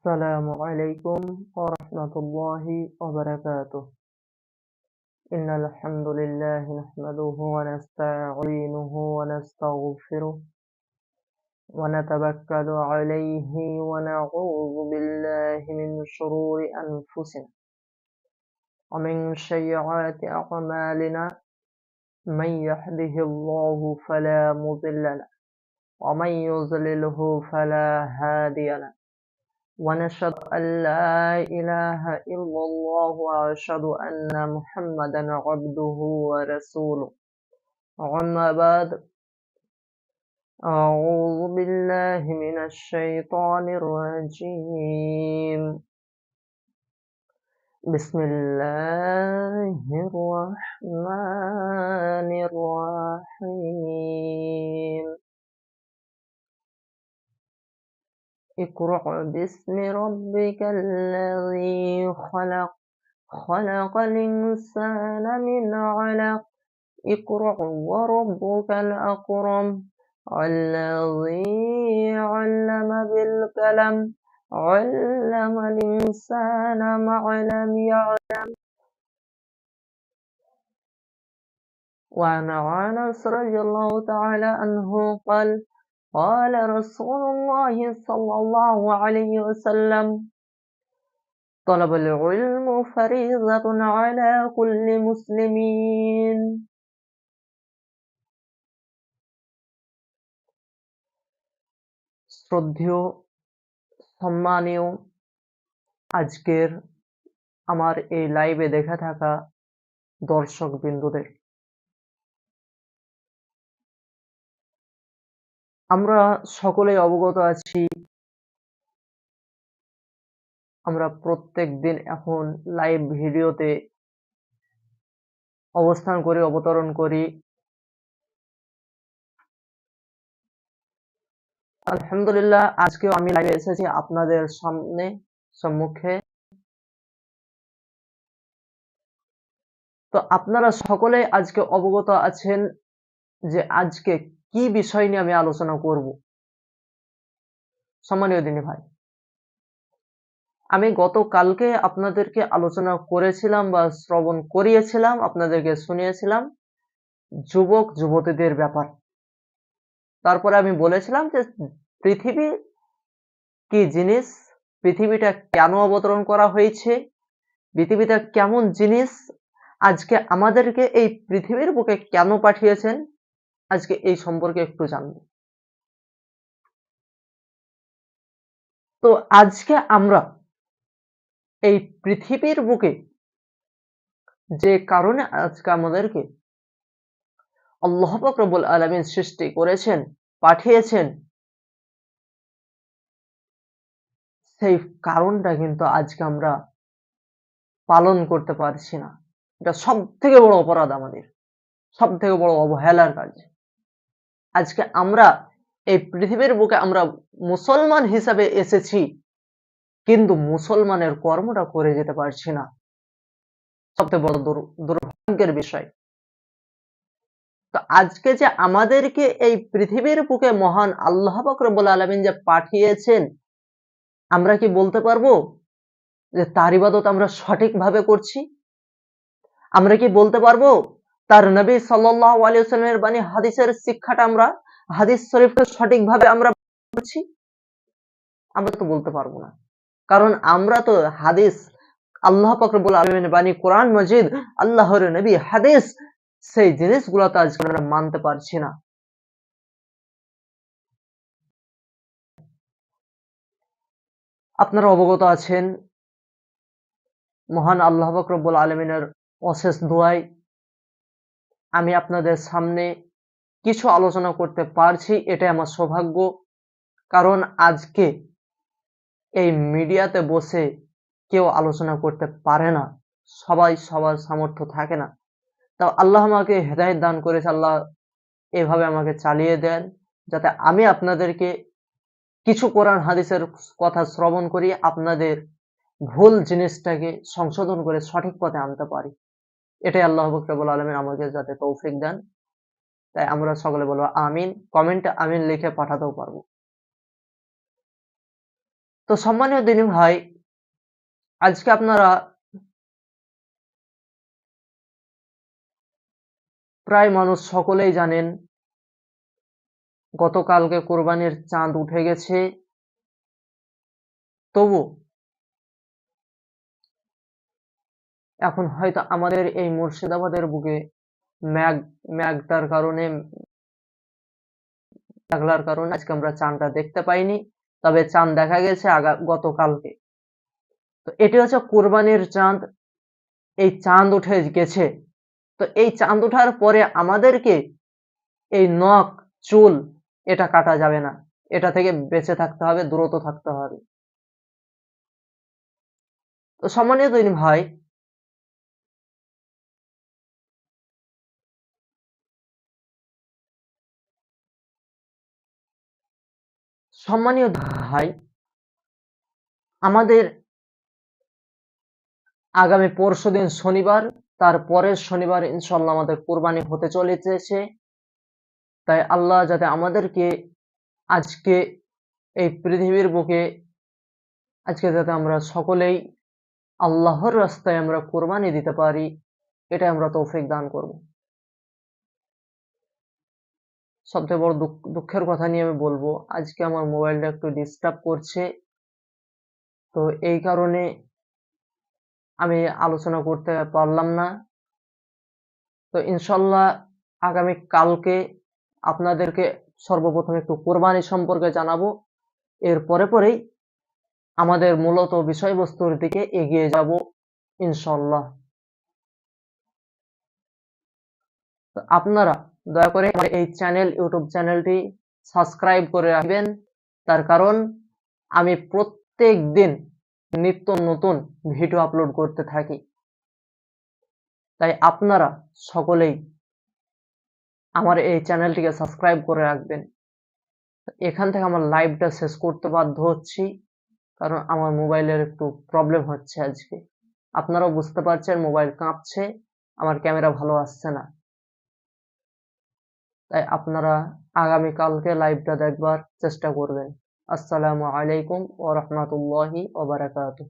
السلام عليكم ورحمة الله وبركاته. إن الحمد لله نحمده ونستعينه ونستغفره ونتوكل عليه ونعوذ بالله من شرور أنفسنا ومن سيئات أعمالنا من يهده الله فلا مضل له ومن يضلله فلا هادي له. ونشهد أن لا إله إلا الله وأشهد أن محمدا عبده ورسوله. أما بعد أعوذ بالله من الشيطان الرجيم. بسم الله الرحمن الرحيم. اقرأ باسم ربك الذي خلق. خلق الإنسان من علق. اقرأ وربك الأكرم الذي علم بالقلم. علم الإنسان ما لم يعلم. وعن أنس رضي الله تعالى عنه قال قال رسول الله صلى الله عليه وسلم طلب العلم فريضة على كل مسلمين শ্রদ্ধেয় সম্মানীয় আজকের আমার এই লাইভে দেখা থাকা দর্শক বিন্দুদের আমরা সকলেই অবগত আছি। আমরা প্রত্যেক দিন এখন লাইভ ভিডিওতে অবস্থান করি, অবতরণ করি। আলহামদুলিল্লাহ, আজকেও আমি লাইভে এসেছি আপনাদের সামনে, সম্মুখে। তো আপনারা সকলেই আজকে অবগত আছেন যে আজকে কি বিষয় নিয়ে আমি আলোচনা করব? সম্মানীয় দিনী ভাই, আমি গতকালকে আপনাদেরকে আলোচনা করেছিলাম বা শ্রবণ করিয়েছিলাম, আপনাদেরকে শুনিয়েছিলাম, যুবক যুবতীদের ব্যাপার। তারপরে আমি বলেছিলাম যে পৃথিবী কি জিনিস, পৃথিবীটা কেন অবতরণ করা হয়েছে, পৃথিবীটা কেমন জিনিস, আজকে আমাদেরকে এই পৃথিবীর বুকে কেন পাঠিয়েছেন আজকে এই সম্পর্কে একটু জানব। তো আজকে আমরা এই পৃথিবীর বুকে যে কারণে আজকে আমাদেরকে আল্লাহ রব্বুল আলমিন সৃষ্টি করেছেন, পাঠিয়েছেন, সেই কারণটা কিন্তু আজকে আমরা পালন করতে পারছি না। এটা সব থেকে বড় অপরাধ আমাদের সব থেকে বড় অবহেলার কাজ। আজকে আমরা এই পৃথিবীর বুকে আমরা মুসলমান হিসাবে এসেছি, কিন্তু মুসলমানের কর্মটা করে যেতে পারছি না। সবথেকে বড় দুর্ভাগ্যের বিষয়। তো আজকে যে আমাদেরকে এই পৃথিবীর বুকে মহান আল্লাহ বকরবুল আলমিন যে পাঠিয়েছেন, আমরা কি বলতে পারব যে তার ইবাদত আমরা সঠিকভাবে করছি? আমরা কি বলতে পারব তার নবী সাল্লাহ আলিয়াল্লামের বাণী, হাদিসের শিক্ষাটা আমরা, হাদিস শরীফকে সঠিকভাবে আমরা করছি আমরা তো বলতে পারব না। কারণ আমরা তো হাদিস, আল্লাহ ফকরবুল আলমিনের বাণী, কোরআন মজিদ, আল্লাহর নবী হাদিস, সেই জিনিসগুলো তো আজকে আমরা মানতে পারছি না। আপনারা অবগত আছেন, মহান আল্লাহ ফকরবুল আলমিনের অশেষ দোয়াই আমি আপনাদের সামনে কিছু আলোচনা করতে পারছি, এটাই আমার সৌভাগ্য। কারণ আজকে এই মিডিয়াতে বসে কেউ আলোচনা করতে পারে না, সবাই সবার সামর্থ্য থাকে না। তা আল্লাহ আমাকে হেদায়ত দান করেছে, আল্লাহ এভাবে আমাকে চালিয়ে দেন, যাতে আমি আপনাদেরকে কিছু কোরআন হাদিসের কথা শ্রবণ করি, আপনাদের ভুল জিনিসটাকে সংশোধন করে সঠিক পথে আনতে পারি। এটাই আল্লাহ বকরাবুল আলমিন আমাকে যাতে তৌফিক দেন। তাই আমরা সকলে বলব আমিন। কমেন্টে আমিন লিখে পাঠাতেও পারব। তো সম্মানীয় দিনী ভাই, আজকে আপনারা প্রায় মানুষ সকলেই জানেন, গতকালকে কোরবানির চাঁদ উঠে গেছে। তবু এখন হয়তো আমাদের এই মুর্শিদাবাদের বুকে ম্যাগ ম্যাগটার কারণে মেঘলার কারণে আজকে আমরা চাঁদটা দেখতে পাইনি। তবে চাঁদ দেখা গেছে আগা, গতকালকে। তো এটি হচ্ছে কোরবানির চাঁদ। এই চাঁদ উঠে গেছে। তো এই চাঁদ ওঠার পরে আমাদেরকে এই নখ, চুল, এটা কাটা যাবে না। এটা থেকে বেঁচে থাকতে হবে, দূরত থাকতে হবে। তো সম্মানীয় দিন ভাই সম্মানীয় ভাই, আমাদের আগামী পরশু দিন শনিবার, তার পরের শনিবার ইনশাল্লাহ আমাদের কোরবানি হতে চলেছে। তাই আল্লাহ যাতে আমাদেরকে আজকে এই পৃথিবীর বুকে, আজকে যাতে আমরা সকলেই আল্লাহর রাস্তায় আমরা কোরবানি দিতে পারি এটা আমরা তৌফিক দান করব। সবথেকে বড় দুঃখের কথা নিয়ে আমি বলব, আজকে আমার মোবাইলটা একটু ডিস্টার্ব করছে। তো এই কারণে আমি আলোচনা করতে পারলাম না। তো ইনশাল্লাহ আগামী কালকে আপনাদেরকে সর্বপ্রথম একটু কোরবানি সম্পর্কে জানাব। এর পরে পরেই আমাদের মূলত বিষয়বস্তুর দিকে এগিয়ে যাব ইনশাল্লাহ। আপনারা দয়া করে আমার এই চ্যানেল ইউটিউব চ্যানেলটি সাবস্ক্রাইব করে রাখবেন। তার কারণ, আমি প্রত্যেক দিন নিত্য নতুন ভিডিও আপলোড করতে থাকি। তাই আপনারা সকলেই আমার এই চ্যানেলটিকে সাবস্ক্রাইব করে রাখবেন। এখান থেকে আমার লাইভটা শেষ করতে বাধ্য হচ্ছি, কারণ আমার মোবাইলের একটু প্রবলেম হচ্ছে আজকে। আপনারাও বুঝতে পারছেন মোবাইল কাঁপছে, আমার ক্যামেরা ভালো আসছে না। তাই আপনারা আগামীকালকে লাইভটা দেখবার চেষ্টা করবেন। আসসালামু আলাইকুম ও রহমতুল্লাহি ওবরাকাতুহ